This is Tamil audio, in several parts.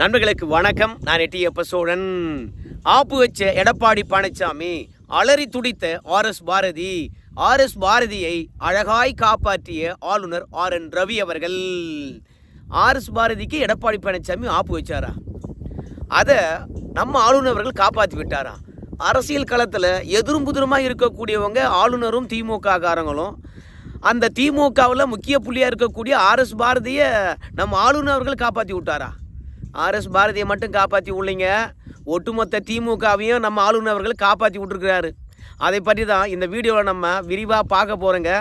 நண்பர்களுக்கு வணக்கம். நான் எட்டியப்ப சோழன் ஆப்பு வச்ச எடப்பாடி பழனிசாமி அலறி துடித்த R S Bharathi. R S பாரதியை அழகாய் காப்பாற்றிய ஆளுநர் ஆர் என் ரவி அவர்கள். ஆர் எஸ் பாரதிக்கு எடப்பாடி பழனிசாமி ஆப்பு வச்சாரா? அதை நம்ம ஆளுநர் அவர்கள் காப்பாற்றி விட்டாரா? அரசியல் களத்தில் எதிரும் புதிருமாக இருக்கக்கூடியவங்க ஆளுநரும் திமுக காரங்களும் அந்த திமுகவில் முக்கிய புள்ளியாக இருக்கக்கூடிய ஆர்எஸ் பாரதியை நம்ம ஆளுநர் அவர்கள் காப்பாற்றி விட்டாரா? ஆர்எஸ் பாரதியை மட்டும் காப்பாற்றி உள்ளீங்க ஒட்டுமொத்த திமுகவையும் நம்ம ஆளுநர் அவர்கள் காப்பாற்றி விட்டுருக்கிறாரு. அதை பற்றி தான் இந்த வீடியோவில் நம்ம விரிவாக பார்க்க போகிறோங்க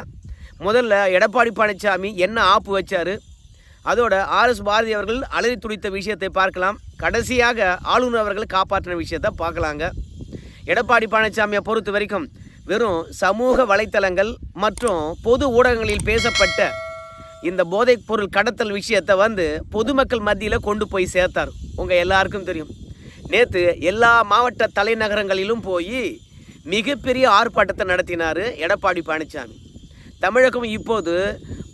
முதல்ல எடப்பாடி பழனிசாமி என்ன ஆப்பு வச்சார்? அதோட ஆர்எஸ் பாரதி அவர்கள் அலறி துடித்த விஷயத்தை பார்க்கலாம். கடைசியாக ஆளுநர் அவர்கள் காப்பாற்றின விஷயத்தை பார்க்கலாங்க. எடப்பாடி பழனிசாமியை பொறுத்த வரைக்கும் வெறும் சமூக வலைத்தளங்கள் மற்றும் பொது ஊடகங்களில் பேசப்பட்ட இந்த போதைப் பொருள் கடத்தல் விஷயத்தை வந்து பொதுமக்கள் மத்தியில் கொண்டு போய் சேர்த்தார். உங்கள் எல்லாருக்கும் தெரியும். நேற்று எல்லா மாவட்ட தலைநகரங்களிலும் போய் மிகப்பெரிய ஆர்ப்பாட்டத்தை நடத்தினார் எடப்பாடி பழனிசாமி தமிழகம் இப்போது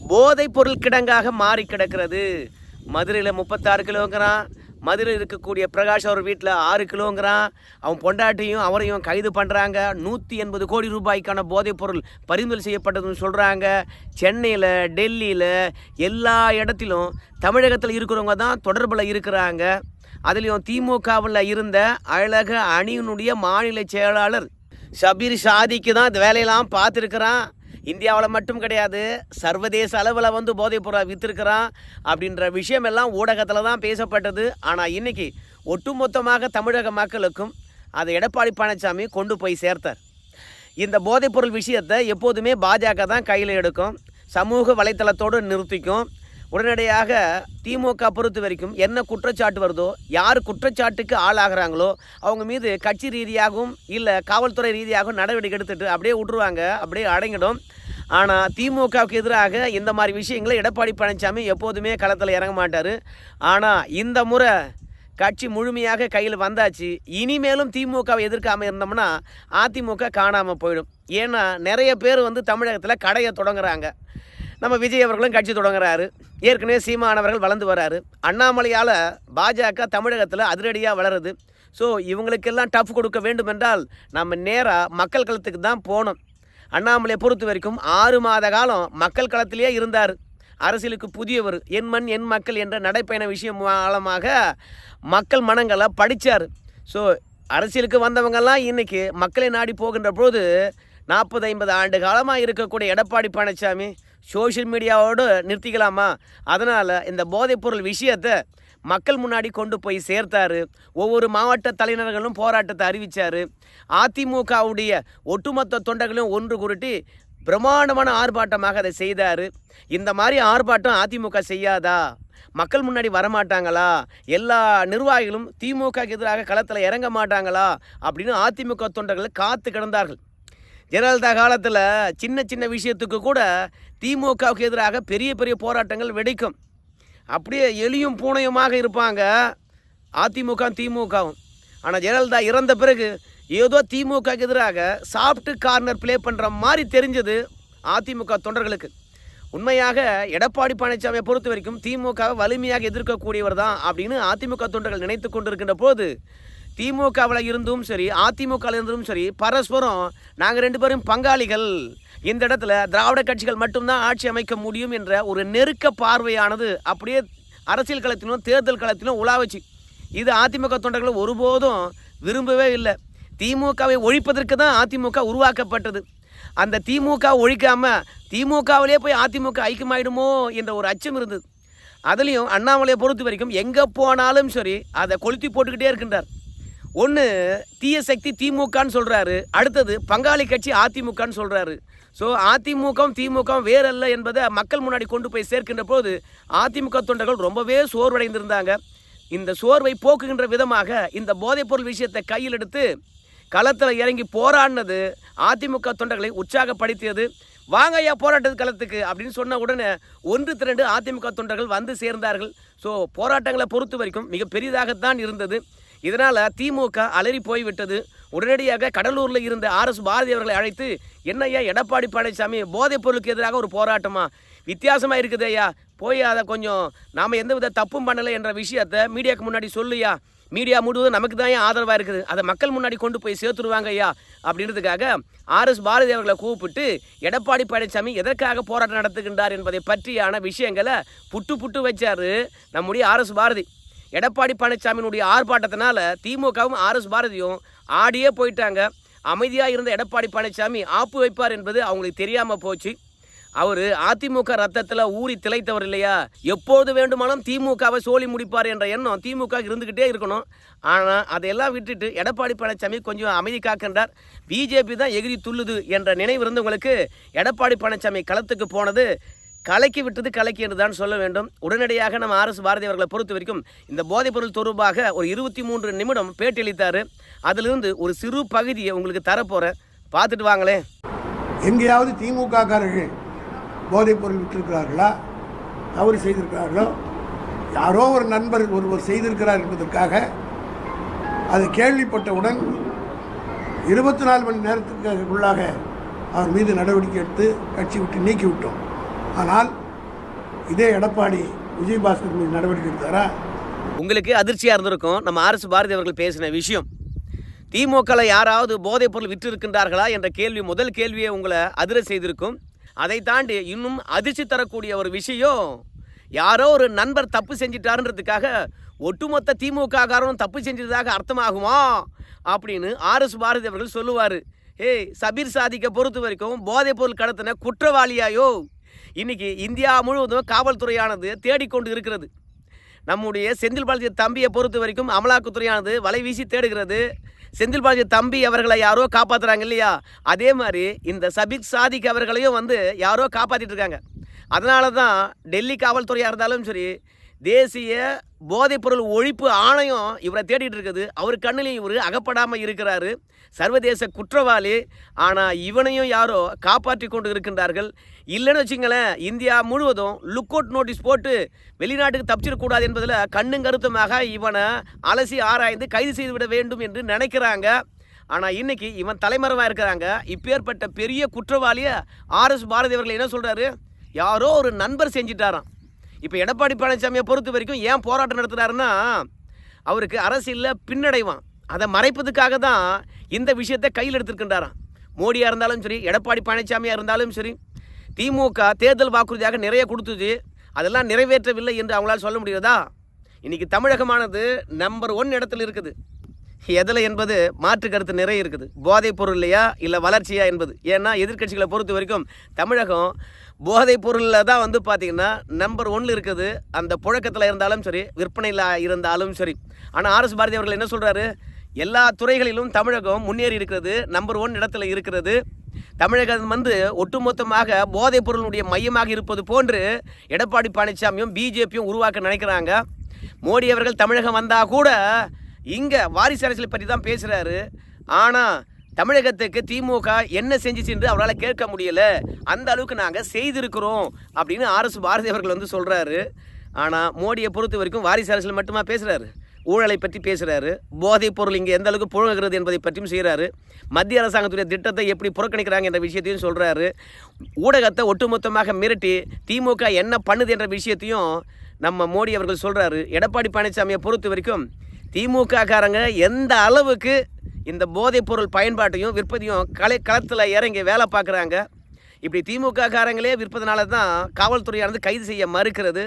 போதைப் பொருள் கிடங்காக மாறி கிடக்கிறது. மதுரையில் முப்பத்தாறு கிலோங்கிறான் மதுரையில் இருக்கக்கூடிய பிரகாஷ் அவர் வீட்டில் ஆறு கிலோங்கிறான். அவன் பொண்டாட்டியும் அவரையும் கைது பண்ணுறாங்க நூற்றி எண்பது கோடி ரூபாய்க்கான போதைப் பொருள் பறிமுதல் செய்யப்பட்டதுன்னு சொல்கிறாங்க சென்னையில் டெல்லியில் எல்லா இடத்திலும் தமிழகத்தில் இருக்கிறவங்க தான் தொடர்பில் இருக்கிறாங்க. அதுலேயும் திமுகவில் இருந்த அழக அணியினுடைய மாநில செயலாளர் ஷபீர் ஷாதிக்கு தான் இந்த வேலையெல்லாம் பார்த்துருக்குறான். இந்தியாவில் மட்டும் கிடையாது சர்வதேச அளவில் வந்து போதைப் பொருளை விற்றுருக்கிறான் அப்படின்ற விஷயம் எல்லாம் ஊடகத்தில் தான் பேசப்பட்டது. ஆனால் இன்னைக்கு ஒட்டுமொத்தமாக தமிழக மக்களுக்கும் அதை எடப்பாடி பழனிசாமி கொண்டு போய் சேர்த்தார். இந்த போதைப்பொருள் விஷயத்தை எப்போதுமே பாஜக தான் கையில் எடுக்கும் சமூக வலைத்தளத்தோடு நிறுத்திக்கும். உடனடியாக திமுக பொறுத்த வரைக்கும் என்ன குற்றச்சாட்டு வருதோ யார் குற்றச்சாட்டுக்கு ஆளாகிறாங்களோ அவங்க மீது கட்சி ரீதியாகவும் இல்லை காவல்துறை ரீதியாகவும் நடவடிக்கை எடுத்துட்டு அப்படியே விட்டுருவாங்க அப்படியே அடங்கிடும். ஆனால் திமுகவுக்கு எதிராக இந்த மாதிரி விஷயங்களை எடப்பாடி பழனிசாமி எப்போதுமே களத்தில் இறங்க மாட்டார். ஆனால் இந்த முறை கட்சி முழுமையாக கையில் வந்தாச்சு. இனிமேலும் திமுகவை எதிர்க்காமல் இருந்தோம்னா அதிமுக காணாமல் போயிடும். ஏன்னா நிறைய பேர் வந்து தமிழகத்தில் கடையை தொடங்குறாங்க. நம்ம விஜய் அவர்களும் கட்சி தொடங்குறாரு. ஏற்கனவே சீமானவர்கள் வளர்ந்து வராரு. அண்ணாமலையால் பாஜக தமிழகத்தில் அதிரடியாக வளருது. ஸோ இவங்களுக்கெல்லாம் டஃப் கொடுக்க வேண்டும் என்றால் நம்ம நேராக மக்கள் களத்துக்கு தான் போகணும். அண்ணாமலையை பொறுத்த வரைக்கும் ஆறு மாத காலம் மக்கள் களத்திலேயே இருந்தார். அரசியலுக்கு புதியவர் என் மண் என் மக்கள் என்ற நடைப்பயண விஷயம் மூலமாக மக்கள் மனங்களை படித்தார் ஸோ அரசியலுக்கு வந்தவங்கெல்லாம் இன்னைக்கு மக்களை நாடி போகின்ற போது நாற்பது ஐம்பது ஆண்டு காலமாக இருக்கக்கூடிய எடப்பாடி பழனிசாமி சோஷியல் மீடியாவோடு நிறுத்திக்கலாமா? அதனால் இந்த போதைப்பொருள் விஷயத்தை மக்கள் முன்னாடி கொண்டு போய் சேர்த்தாரு. ஒவ்வொரு மாவட்ட தலைநர்களும் போராட்டத்தை அறிவித்தார் அதிமுகவுடைய ஒட்டுமொத்த தொண்டர்களையும் ஒன்று கூட்டி பிரம்மாண்டமான ஆர்ப்பாட்டமாக அதை செய்தார். இந்த மாதிரி ஆர்ப்பாட்டம் அதிமுக செய்யாதா? மக்கள் முன்னாடி வரமாட்டாங்களா? எல்லா நிர்வாகிகளும் திமுக எதிராக களத்தில் இறங்க மாட்டாங்களா? அப்படின்னு அதிமுக தொண்டர்கள் காத்து கிடந்தார்கள். ஜெயலலிதா காலத்தில் சின்ன சின்ன விஷயத்துக்கு கூட திமுகவுக்கு எதிராக பெரிய பெரிய போராட்டங்கள் வெடிக்கும். அப்படியே எலியும் பூனையுமாக இருப்பாங்க. அதிமுக திமுகவும். ஆனால் ஜெயலலிதா இறந்த பிறகு ஏதோ திமுகவுக்கு எதிராக சாஃப்ட் கார்னர் ப்ளே பண்ணுற மாதிரி தெரிஞ்சது அதிமுக தொண்டர்களுக்கு. உண்மையாக எடப்பாடி பழனிசாமியை பொறுத்த வரைக்கும் திமுகவை வலிமையாக எதிர்க்கக்கூடியவர் தான் அப்படின்னு அதிமுக தொண்டர்கள் நினைத்து கொண்டிருக்கின்ற போது திமுகவில் இருந்தும் சரி அதிமுகவில் இருந்தும் சரி பரஸ்பரம் நாங்கள் ரெண்டு பேரும் பங்காளிகள். இந்த இடத்துல திராவிட கட்சிகள் மட்டும்தான் ஆட்சி அமைக்க முடியும் என்ற ஒரு நெருக்க பார்வையானது அப்படியே அரசியல் களத்திலும் தேர்தல் களத்திலும் உலாவச்சு இது அதிமுக தொண்டர்கள் ஒருபோதும் விரும்பவே இல்லை. திமுகவை ஒழிப்பதற்கு தான் அதிமுக உருவாக்கப்பட்டது. அந்த திமுக ஒழிக்காமல் திமுகவிலே போய் அதிமுக ஐக்கியமாயிடுமோ என்ற ஒரு அச்சம் இருந்தது. அதுலேயும் அண்ணாமலையை பொறுத்த வரைக்கும் எங்கே போனாலும் சரி அதை கொளுத்தி போட்டுக்கிட்டே இருக்கின்றார். ஒன்று தீய சக்தி திமுகன்னு சொல்கிறாரு அடுத்தது பங்காளி கட்சி அதிமுகன்னு சொல்கிறாரு ஸோ அதிமுகவும் திமுகவும் வேறல்ல என்பதை மக்கள் முன்னாடி கொண்டு போய் சேர்க்கின்ற போது அதிமுக தொண்டர்கள் ரொம்பவே சோர்வடைந்திருந்தாங்க. இந்த சோர்வை போக்குகின்ற விதமாக இந்த போதைப்பொருள் விஷயத்தை கையில் எடுத்து களத்தில் இறங்கி போராடினது அதிமுக தொண்டர்களை உற்சாகப்படுத்தியது. வாங்க ஐயா போராட்டத்து களத்துக்கு அப்படின்னு சொன்ன உடனே ஒன்று திரண்டு அதிமுக தொண்டர்கள் வந்து சேர்ந்தார்கள். ஸோ போராட்டங்களை பொறுத்த வரைக்கும் மிக பெரிதாகத்தான் இருந்தது. இதனால் திமுக அலறி போய்விட்டது. உடனடியாக கடலூரில் இருந்த ஆர்எஸ் பாரதி அவர்களை அழைத்து என்னையா எடப்பாடி பழனிசாமி போதைப் பொருளுக்கு எதிராக ஒரு போராட்டமா? வித்தியாசமாக இருக்குது ஐயா. போய் அதை கொஞ்சம் நாம் எந்த வித தப்பும் பண்ணலை என்ற விஷயத்த மீடியாவுக்கு முன்னாடி சொல்லுயா மீடியா முழுவதும் நமக்கு தான் ஏன் ஆதரவாக இருக்குது. அதை மக்கள் முன்னாடி கொண்டு போய் சேர்த்துருவாங்க ஐயா. அப்படின்றதுக்காக ஆர்எஸ் பாரதி அவர்களை கூப்பிட்டு எடப்பாடி பழனிசாமி எதற்காக போராட்டம் நடத்துகின்றார் என்பதை பற்றியான விஷயங்களை புட்டு புட்டு வச்சார் நம்முடைய ஆர்எஸ் பாரதி. எடப்பாடி பழனிசாமியினுடைய ஆர்ப்பாட்டத்தினால திமுகவும் ஆர்எஸ் பாரதியும் ஆடியே போயிட்டாங்க. அமைதியாக இருந்த எடப்பாடி பழனிசாமி ஆப்பு வைப்பார் என்பது அவங்களுக்கு தெரியாமல் போச்சு. அவர் அதிமுக ரத்தத்தில் ஊறி திளைத்தவர் இல்லையா? எப்போது வேண்டுமானாலும் திமுகவை சோழி முடிப்பார் என்ற எண்ணம் திமுக இருந்துக்கிட்டே இருக்கணும். ஆனால் அதையெல்லாம் விட்டுட்டு எடப்பாடி பழனிசாமி கொஞ்சம் அமைதி காக்கின்றார். பிஜேபி தான் எகிரி துள்ளுது என்ற நினைவு இருந்தவங்களுக்கு எடப்பாடி பழனிசாமி களத்துக்கு போனது கலக்கி விட்டது கலக்கி என்று தான் சொல்ல வேண்டும். உடனடியாக நம்ம ஆர்எஸ் பாரதி அவர்களை பொறுத்த வரைக்கும் இந்த போதைப்பொருள் தொடர்பாக ஒரு இருபத்தி மூன்று நிமிடம் பேட்டியளித்தார். அதிலிருந்து ஒரு சிறு பகுதியை உங்களுக்கு தரப்போகிறேன் பார்த்துட்டு வாங்களே எங்கேயாவது திமுககாரர்கள் போதைப்பொருள் விட்டிருக்கிறார்களா தவறு செய்திருக்கிறார்களோ? யாரோ ஒரு நண்பர் ஒருவர் செய்திருக்கிறார் என்பதற்காக அது கேள்விப்பட்டவுடன் இருபத்தி நாலு மணி நேரத்துக்கு உள்ளாக அவர் மீது நடவடிக்கை எடுத்து கட்சி விட்டு நீக்கிவிட்டோம். ஆனால் இதே எடப்பாடி விஜயபாஸ்கர் மீது நடவடிக்கை எடுத்தாரா? உங்களுக்கு அதிர்ச்சியாக இருந்திருக்கும். நம்ம ஆர்எஸ் பாரதி அவர்கள் பேசின விஷயம். திமுகவில் யாராவது போதைப் பொருள் விற்று இருக்கின்றார்களா என்ற கேள்வி முதல் கேள்வியை உங்களை அதிர செய்திருக்கும். அதை தாண்டி இன்னும் அதிர்ச்சி தரக்கூடிய ஒரு விஷயம் யாரோ ஒரு நண்பர் தப்பு செஞ்சிட்டாருன்றதுக்காக ஒட்டுமொத்த திமுக காரனும் தப்பு செஞ்சதாக அர்த்தமாகுமா? அப்படின்னு ஆர்எஸ் பாரதி அவர்கள் சொல்லுவார். ஏய் சபீர் சாதிக்க பொறுத்த வரைக்கும் போதைப் பொருள் கடத்தின குற்றவாளியாயோ இன்னைக்கு இந்தியா முழுவதும் காவல்துறையானது தேடிக்கொண்டு இருக்கிறது. நம்முடைய செந்தில் பாலாஜி தம்பியை பொறுத்த வரைக்கும் அமலாக்கத்துறையானது வலை வீசி தேடுகிறது. செந்தில் பாலாஜி தம்பி அவர்களை யாரோ காப்பாத்துறாங்க இல்லையா? அதே மாதிரி இந்த சபிக் சாதிக் அவர்களையும் வந்து யாரோ காப்பாற்றிட்டு இருக்காங்க. அதனால தான் டெல்லி காவல்துறையாக இருந்தாலும் சரி தேசிய போதைப்பொருள் ஒழிப்பு ஆணையம் இவரை தேடிட்டு இருக்குது. அவர் கண்ணிலையும் இவர் அகப்படாமல் இருக்கிறாரு. சர்வதேச குற்றவாளி. ஆனால் இவனையும் யாரோ காப்பாற்றி கொண்டு இருக்கின்றார்கள். இல்லைன்னு வச்சுங்களேன் இந்தியா முழுவதும் லுக் அவுட் நோட்டீஸ் போட்டு வெளிநாட்டுக்கு தப்பிச்சிடக்கூடாது என்பதில் கண்ணும் கருத்துமாக இவனை அலசி ஆராய்ந்து கைது செய்து விட வேண்டும் என்று நினைக்கிறாங்க. ஆனால் இன்னைக்கு இவன் தலைமறைவாக இருக்கிறாங்க. இப்பேற்பட்ட பெரிய குற்றவாளியை ஆர்எஸ் பாரதி அவர்கள் என்ன சொல்கிறாரு யாரோ ஒரு நண்பர் செஞ்சிட்டாராம். இப்போ எடப்பாடி பழனிசாமியை பொறுத்த வரைக்கும் ஏன் போராட்டம் நடத்துகிறாருன்னா அவருக்கு அரசியலில் பின்னடைவான். அதை மறைப்பதுக்காக தான் இந்த விஷயத்தை கையில் எடுத்துருக்கின்றாராம். மோடியாக இருந்தாலும் சரி எடப்பாடி பழனிசாமியாக இருந்தாலும் சரி திமுக தேர்தல் வாக்குறுதியாக நிறைய கொடுத்தது. அதெல்லாம் நிறைவேற்றவில்லை என்று அவங்களால் சொல்ல முடியாதா இன்றைக்கி தமிழகமானது நம்பர் ஒன் இடத்துல இருக்குது. எதில் என்பது மாற்று கருத்து நிறைய இருக்குது. போதைப் பொருள் இல்லையா? இல்லை வளர்ச்சியா என்பது. ஏன்னா எதிர்க்கட்சிகளை பொறுத்த வரைக்கும் தமிழகம் போதைப் பொருளில் தான் வந்து பார்த்திங்கன்னா நம்பர் ஒன்ல இருக்குது. அந்த புழக்கத்தில் இருந்தாலும் சரி விற்பனையில் இருந்தாலும் சரி. ஆனால் ஆர்எஸ் பாரதி அவர்கள் என்ன சொல்கிறாரு எல்லா துறைகளிலும் தமிழகம் முன்னேறி இருக்கிறது நம்பர் ஒன் இடத்துல இருக்கிறது. தமிழகம் வந்து ஒட்டுமொத்தமாக போதைப் பொருளுடைய மையமாக இருப்பது போன்று எடப்பாடி பழனிசாமியும் பிஜேபியும் உருவாக்க நினைக்கிறாங்க. மோடி அவர்கள் தமிழகம் வந்தால் கூட இங்கே வாரிசு அரசியல் பற்றி தான் பேசுகிறாரு ஆனால் தமிழகத்துக்கு திமுக என்ன செஞ்சிச்சு என்று அவரால் கேட்க முடியல. அந்த அளவுக்கு நாங்கள் செய்திருக்கிறோம் அப்படின்னு அரசு பாரதி அவர்கள் வந்து சொல்கிறாரு ஆனால் மோடியை பொறுத்த வரைக்கும் வாரிசு அரசியல் மட்டுமா பேசுகிறாரு ஊழலை பற்றி பேசுகிறாரு போதைப் பொருள் இங்கே எந்த அளவுக்கு புழங்குகிறது என்பதை பற்றியும் செய்கிறாரு மத்திய அரசாங்கத்துடைய திட்டத்தை எப்படி புறக்கணிக்கிறாங்க என்ற விஷயத்தையும் சொல்கிறாரு ஊடகத்தை ஒட்டுமொத்தமாக மிரட்டி திமுக என்ன பண்ணுது என்ற விஷயத்தையும் நம்ம மோடி அவர்கள் சொல்கிறாரு எடப்பாடி பழனிசாமியை பொறுத்த வரைக்கும் திமுக காரங்க எந்த அளவுக்கு இந்த போதைப்பொருள் பயன்பாட்டையும் விற்பதையும் கலை களத்தில் இறங்கி வேலை பார்க்குறாங்க இப்படி திமுக காரங்களே விற்பதனால தான் காவல்துறையானது கைது செய்ய மறுக்கிறது.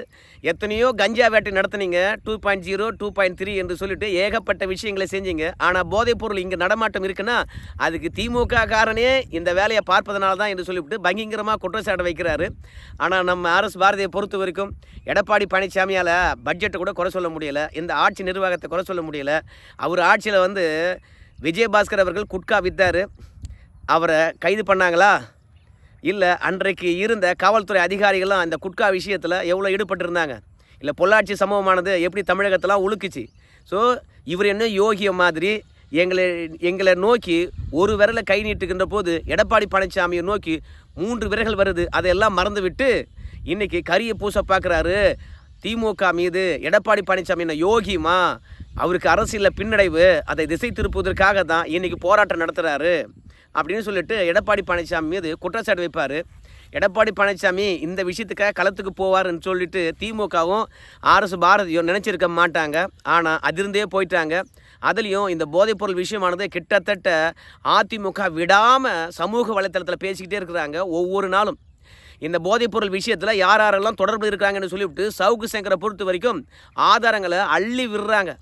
எத்தனையோ கஞ்சா வேட்டை நடத்துனீங்க. Two point zero two point three என்று சொல்லிட்டு ஏகப்பட்ட விஷயங்களை செஞ்சீங்க. ஆனால் போதைப் பொருள் இங்கே நடமாட்டம் இருக்குன்னா அதுக்கு திமுக காரனே இந்த வேலையை பார்ப்பதனால தான் என்று சொல்லிவிட்டு பயங்கரமாக குற்றச்சாட்டு வைக்கிறாரு. ஆனால் நம்ம ஆர்எஸ் பாரதியை பொறுத்த வரைக்கும் எடப்பாடி பழனிசாமியால் பட்ஜெட்டை கூட குறை சொல்ல முடியலை. இந்த ஆட்சி நிர்வாகத்தை குறை சொல்ல முடியல. அவர் ஆட்சியில் வந்து விஜயபாஸ்கர் அவர்கள் குட்கா வித்தார். அவரை கைது பண்ணாங்களா? இல்லை அன்றைக்கு இருந்த காவல்துறை அதிகாரிகள்லாம் அந்த குட்கா விஷயத்தில் எவ்வளோ ஈடுபட்டிருந்தாங்க? இல்லை பொள்ளாச்சி சம்பவமானது எப்படி தமிழகத்தெல்லாம் உழுக்குச்சு ஸோ இவர் என்ன யோகிய மாதிரி எங்களை எங்களை நோக்கி ஒரு விரலை கை நீட்டுகின்ற போது எடப்பாடி பழனிசாமியை நோக்கி மூன்று விரல்கள் வருது. அதையெல்லாம் மறந்துவிட்டு இன்றைக்கி கரியை பூச பார்க்குறாரு. திமுக மீது எடப்பாடி பழனிசாமி என்ன யோகிமா அவருக்கு அரசியலில் பின்னடைவு அதை திசை திருப்புவதற்காக தான் இன்றைக்கி போராட்டம் நடத்துகிறாரு அப்படின்னு சொல்லிட்டு எடப்பாடி பழனிசாமி மீது குற்றச்சாட்டு வைப்பார். எடப்பாடி பழனிசாமி இந்த விஷயத்துக்காக களத்துக்கு போவார்னு சொல்லிட்டு திமுகவும் ஆர்எஸ் பாரதியும் நினச்சிருக்க மாட்டாங்க. ஆனால் அதிர்ந்தே போயிட்டாங்க. அதுலேயும் இந்த போதைப்பொருள் விஷயமானது கிட்டத்தட்ட அதிமுக விடாமல் சமூக வலைத்தளத்தில் பேசிக்கிட்டே இருக்கிறாங்க ஒவ்வொரு நாளும். இந்த போதைப்பொருள் விஷயத்தில் யார் யாரெல்லாம் தொடர்பு இருக்காங்கன்னு சொல்லிவிட்டு சவுக்கு சங்கரை பொறுத்த வரைக்கும் ஆதாரங்களை அள்ளி விடுறாங்க.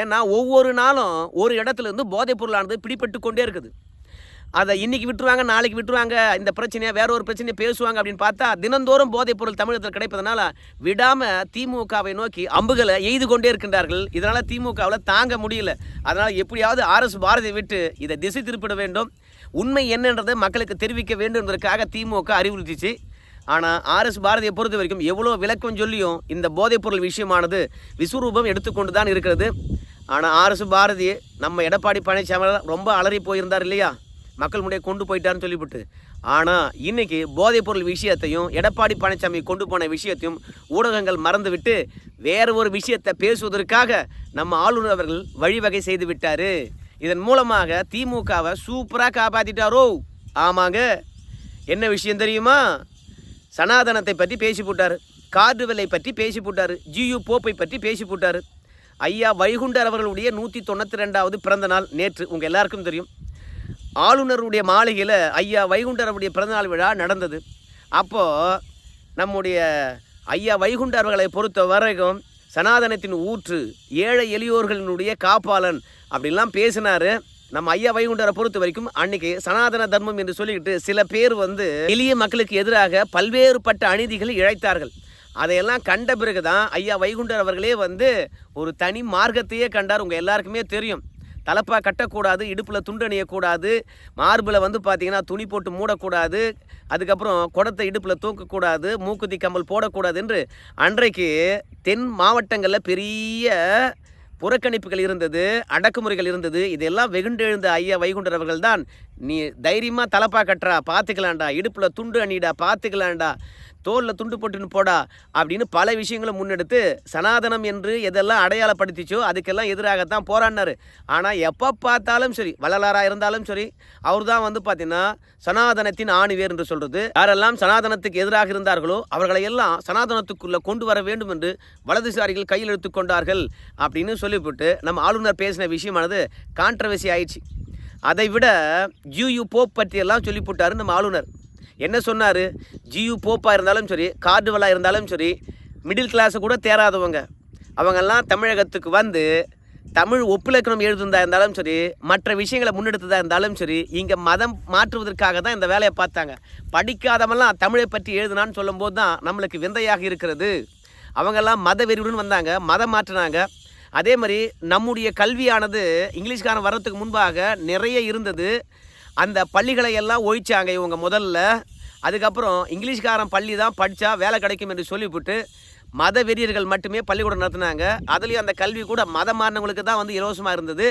ஏன்னா ஒவ்வொரு நாளும் ஒரு இடத்துல இருந்து போதைப்பொருளானது பிடிபட்டு கொண்டே இருக்குது. அதை இன்னைக்கு விட்டுருவாங்க நாளைக்கு விட்டுருவாங்க இந்த பிரச்சனையை வேற ஒரு பிரச்சனையை பேசுவாங்க அப்படின்னு பார்த்தா தினந்தோறும் போதைப் பொருள் தமிழகத்தில் கிடைப்பதனால விடாமல் திமுகவை நோக்கி அம்புகளை எய்து கொண்டே இருக்கின்றார்கள். இதனால் திமுகவில் தாங்க முடியல. அதனால் எப்படியாவது ஆர்எஸ் பாரதியை விட்டு இதை திசை திருப்பிட வேண்டும். உண்மை என்னன்றதை மக்களுக்கு தெரிவிக்க வேண்டும் என்பதற்காக திமுக அறிவுறுத்திச்சு. ஆனால் ஆர்எஸ் பாரதியை பொறுத்த வரைக்கும் எவ்வளோ விளக்கம் சொல்லியும் இந்த போதைப்பொருள் விஷயமானது விஸ்வரூபம் எடுத்துக்கொண்டு தான் இருக்கிறது ஆனால் ஆர்எஸ் பாரதி நம்ம எடப்பாடி பழனிசாமி ரொம்ப அலறி போயிருந்தார் இல்லையா? மக்கள் முன்னே கொண்டு போயிட்டாருன்னு சொல்லிவிட்டு. ஆனால் இன்னைக்கு போதைப்பொருள் விஷயத்தையும் எடப்பாடி பழனிசாமி கொண்டு போன விஷயத்தையும் ஊடகங்கள் மறந்துவிட்டு வேற ஒரு விஷயத்தை பேசுவதற்காக நம்ம ஆளுநர் அவர்கள் வழிவகை செய்து விட்டார். இதன் மூலமாக திமுகவை சூப்பராக காப்பாற்றிட்டாரோ ஆமாங்க. என்ன விஷயம் தெரியுமா? சனாதனத்தை பற்றி பேசி போட்டார். கார்டு விலை பற்றி பேசி போட்டார். ஜியு போப்பை பற்றி பேசி போட்டார். ஐயா வைகுண்டர் அவர்களுடைய நூற்றி தொண்ணூற்றி ரெண்டாவது பிறந்த நாள் நேற்று. உங்கள் எல்லாருக்கும் தெரியும். ஆளுநருடைய மாளிகையில் ஐயா வைகுண்டர் பிறந்தநாள் விழா நடந்தது. அப்போது நம்முடைய ஐயா வைகுண்டர் அவர்களை பொறுத்த வரைக்கும் சனாதனத்தின் ஊற்று ஏழை எளியோர்களினுடைய காப்பாளன் அப்படின்லாம் பேசினாரு. நம்ம ஐயா வைகுண்டரை பொறுத்த வரைக்கும் அன்னைக்கு சனாதன தர்மம் என்று சொல்லிக்கிட்டு சில பேர் வந்து எளிய மக்களுக்கு எதிராக பல்வேறுபட்ட அநீதிகளை இழைத்தார்கள். அதையெல்லாம் கண்ட பிறகு தான் ஐயா வைகுண்டர் அவர்களே வந்து ஒரு தனி மார்க்கத்தையே கண்டார். உங்கள் எல்லாருக்குமே தெரியும். தலப்பா கட்டக்கூடாது இடுப்பில் துண்டு அணியக்கூடாது மார்பில் வந்து பார்த்திங்கன்னா துணி போட்டு மூடக்கூடாது அதுக்கப்புறம் குடத்தை இடுப்பில் தூக்கக்கூடாது மூக்குத்தி கம்பல் போடக்கூடாது என்று அன்றைக்கு தென் மாவட்டங்களில் பெரிய புறக்கணிப்புகள் இருந்தது அடக்குமுறைகள் இருந்தது. இதெல்லாம் வெகுண்டெழுந்த ஐயா வைகுண்டர் அவர்கள் தான் நீ தைரியமாக தலப்பா கட்டுறா பார்த்துக்கலாம்டா இடுப்பில் துண்டு அணிடா பார்த்துக்கலாண்டா தோலில் துண்டு போட்டுன்னு போடா அப்படின்னு பல விஷயங்களை முன்னெடுத்து சனாதனம் என்று எதெல்லாம் அடையாளப்படுத்திச்சோ அதுக்கெல்லாம் எதிராகத்தான் போராடினார். ஆனால் எப்போ பார்த்தாலும் சரி வள்ளலாராக இருந்தாலும் சரி அவர் தான் வந்து பார்த்தீங்கன்னா சனாதனத்தின் ஆணிவேர் என்று சொல்கிறது யாரெல்லாம் சனாதனத்துக்கு எதிராக இருந்தார்களோ அவர்களை எல்லாம் சனாதனத்துக்குள்ளே கொண்டு வர வேண்டும் என்று வலதுசாரிகள் கையில் எடுத்துக்கொண்டார்கள் அப்படின்னு சொல்லிவிட்டு நம்ம ஆளுநர் பேசின விஷயமானது கான்ட்ரவர்சி ஆயிடுச்சு. அதை விட ஜியூ போப் பற்றியெல்லாம் சொல்லி நம்ம ஆளுநர். என்ன சொன்னார்? ஜியு போப்பாக இருந்தாலும் சரி கார்டுவலாக இருந்தாலும் சரி மிடில் கிளாஸை கூட தேராதவங்க அவங்கெல்லாம் தமிழகத்துக்கு வந்து தமிழ் ஒப்புலக்கணம் எழுதுனதா இருந்தாலும் சரி மற்ற விஷயங்களை முன்னெடுத்ததாக இருந்தாலும் சரி இங்கே மதம் மாற்றுவதற்காக தான் இந்த வேலையை பார்த்தாங்க. படிக்காதவெல்லாம் தமிழை பற்றி எழுதுனான்னு சொல்லும்போது தான் நம்மளுக்கு விந்தையாக இருக்கிறது. அவங்கெல்லாம் மத வெறியுடன் வந்தாங்க மதம் மாற்றினாங்க. அதே மாதிரி நம்முடைய கல்வியானது இங்கிலீஷ்காரன் வர்றதுக்கு முன்பாக நிறைய இருந்தது. அந்த பள்ளிகளை எல்லாம் ஒழிச்சாங்க இவங்க முதல்ல. அதுக்கப்புறம் இங்கிலீஷ்காரன் பள்ளி தான் படித்தா வேலை கிடைக்கும் என்று சொல்லிவிட்டு மத வெறியர்கள் மட்டுமே பள்ளிக்கூடம் நடத்தினாங்க. அதுலேயும் அந்த கல்வி கூட மதம் மாறினவங்களுக்கு தான் வந்து இலவசமாக இருந்தது.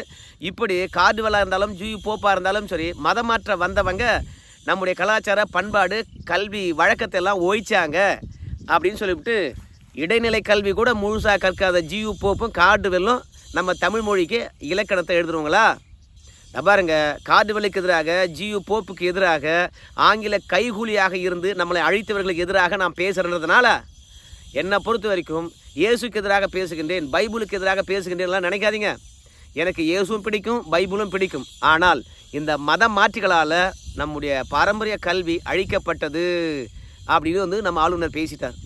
இப்படி கார்டுவலாக இருந்தாலும் ஜூ போப்பாக இருந்தாலும் சரி மதம் மாற்ற வந்தவங்க நம்முடைய கலாச்சார பண்பாடு கல்வி வழக்கத்தை எல்லாம் ஒழிச்சாங்க அப்படின்னு சொல்லிவிட்டு இடைநிலை கல்வி கூட முழுசாக கற்காத ஜியு போப்பும் கார்டு வெல்லும் நம்ம தமிழ் மொழிக்கு இலக்கணத்தை எழுதுருவங்களா பாருங்க கார்டுவலுக்கு எதிராக ஜியு போப்புக்கு எதிராக ஆங்கில கைகூலியாக இருந்து நம்மளை அழித்தவர்களுக்கு எதிராக நான் பேசுகிறதுனால என்னை பொறுத்த வரைக்கும் இயேசுக்கு எதிராக பேசுகின்றேன் பைபிளுக்கு எதிராக பேசுகின்றேன்லாம் நினைக்காதீங்க. எனக்கு இயேசுவும் பிடிக்கும் பைபிளும் பிடிக்கும். ஆனால் இந்த மத மாற்றிகளால் நம்முடைய பாரம்பரிய கல்வி அழிக்கப்பட்டது அப்படின்னு வந்து நம்ம ஆளுநர் பேசிட்டார்.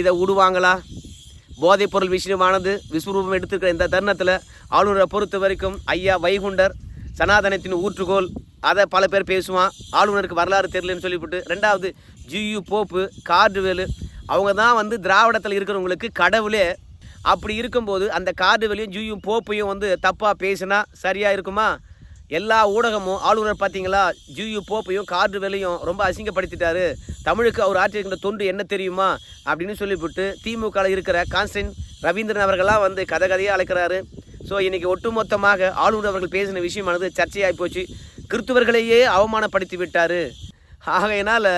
இதை விடுவாங்களா போதைப்பொருள் விஷயமானது விஸ்வரூபம் எடுத்துக்கிற இந்த தருணத்தில் ஆளுநரை பொறுத்த வரைக்கும் ஐயா வைகுண்டர் சனாதனத்தின் ஊற்றுகோல். அதை பல பேர் பேசுவான். ஆளுநருக்கு வரலாறு தெரியலன்னு சொல்லிவிட்டு. ரெண்டாவது ஜியு போப்பு கார்டுவேலு. அவங்க தான் வந்து திராவிடத்தில் இருக்கிறவங்களுக்கு கடவுளே. அப்படி இருக்கும்போது அந்த கார்டுவேலையும் ஜியும் போப்பையும் வந்து தப்பாக பேசினா சரியாக இருக்குமா? எல்லா ஊடகமும் ஆளுநர் பார்த்தீங்களா ஜியு போப்பையும் கார்டு வேலையும் ரொம்ப அசிங்கப்படுத்திட்டாரு. தமிழுக்கு அவர் ஆற்றிருக்கின்ற தொண்டு என்ன தெரியுமா? அப்படின்னு சொல்லிவிட்டு திமுகவில் இருக்கிற கான்ஸ்டன் ரவீந்திரன் அவர்களாம் வந்து கதை கதையாக அழைக்கிறாரு. ஸோ இன்றைக்கி ஒட்டுமொத்தமாக ஆளுநர் அவர்கள் பேசின விஷயமானது சர்ச்சையாகி போச்சு. கிறிஸ்துவர்களையே அவமானப்படுத்தி விட்டார். ஆகையினால்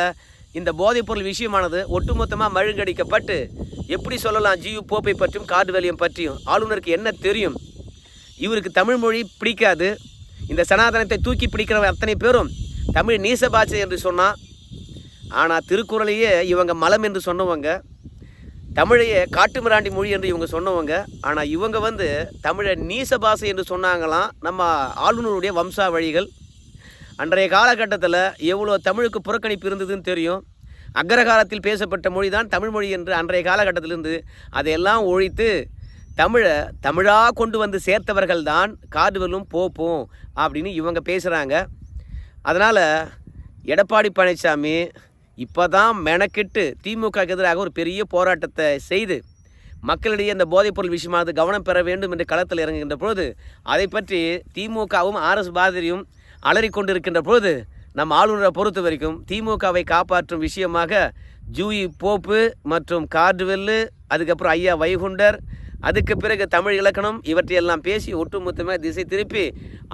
இந்த போதைப்பொருள் விஷயமானது ஒட்டுமொத்தமாக மழுங்கடிக்கப்பட்டு எப்படி சொல்லலாம் ஜியு போப்பை பற்றியும் கார்டு வேலையும் பற்றியும் ஆளுநருக்கு என்ன தெரியும்? இவருக்கு தமிழ் மொழி பிடிக்காது. இந்த சனாதனத்தை தூக்கி பிடிக்கிறவங்க அத்தனை பேரும் தமிழ் நீசபாச்சை என்று சொன்னால் ஆனால் திருக்குறளையே இவங்க மலம் என்று சொன்னவங்க. தமிழையே காட்டுமிராண்டி மொழி என்று இவங்க சொன்னவங்க. ஆனால் இவங்க வந்து தமிழை நீச பாசை என்று சொன்னாங்களாம் நம்ம ஆளுநருடைய வம்சாவழிகள். அன்றைய காலகட்டத்தில் எவ்வளோ தமிழுக்கு புறக்கணிப்பு இருந்ததுன்னு தெரியும். அக்ரகாலத்தில் பேசப்பட்ட மொழி தான் தமிழ் மொழி என்று அன்றைய காலகட்டத்திலிருந்து அதையெல்லாம் ஒழித்து தமிழை தமிழாக கொண்டு வந்து சேர்த்தவர்கள் தான் காடுவலும் போப்போம் அப்படின்னு இவங்க பேசுகிறாங்க அதனால் எடப்பாடி பழனிசாமி இப்போ தான் மெனக்கிட்டு திமுகவுக்கு எதிராக ஒரு பெரிய போராட்டத்தை செய்து மக்களிடையே இந்த போதைப்பொருள் விஷயமானது கவனம் பெற வேண்டும் என்று களத்தில் இறங்குகின்ற பொழுது அதை பற்றி திமுகவும் ஆர்எஸ் பாதிரியும் அலறிக்கொண்டிருக்கின்ற பொழுது நம் ஆளுநரை பொறுத்த வரைக்கும் திமுகவை காப்பாற்றும் விஷயமாக ஜூயி போப்பு மற்றும் கார்டுவெல்லு அதுக்கப்புறம் ஐயா வைகுண்டர் அதுக்கு பிறகு தமிழ் இலக்கணம் இவற்றையெல்லாம் பேசி ஒட்டுமொத்தமாக திசை திருப்பி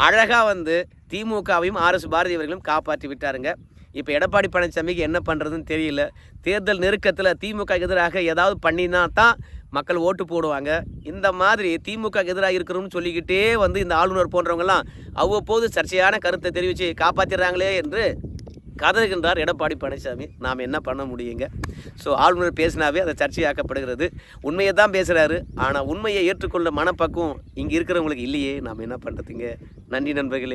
அழகாக வந்து திமுகவையும் ஆர்எஸ் பாரதி அவர்களும் காப்பாற்றி விட்டாருங்க. இப்போ எடப்பாடி பழனிசாமிக்கு என்ன பண்ணுறதுன்னு தெரியல. தேர்தல் நெருக்கத்தில் திமுக எதிராக ஏதாவது பண்ணினா தான் மக்கள் ஓட்டு போடுவாங்க. இந்த மாதிரி திமுக எதிராக இருக்கிறோம்னு சொல்லிக்கிட்டே வந்து இந்த ஆளுநர் போன்றவங்கெல்லாம் அவ்வப்போது சர்ச்சையான கருத்தை தெரிவித்து காப்பாற்றிடுறாங்களே என்று கதறுகின்றார் எடப்பாடி பழனிசாமி. நாம் என்ன பண்ண முடியுங்க? ஸோ ஆளுநர் பேசினாவே அதை சர்ச்சையாக்கப்படுகிறது. உண்மையை தான் பேசுகிறாரு ஆனால் உண்மையை ஏற்றுக்கொள்ள மனப்பக்குவம் இங்கே இருக்கிறவங்களுக்கு இல்லையே. நாம் என்ன பண்ணுறதுங்க நன்றி நண்பர்களே.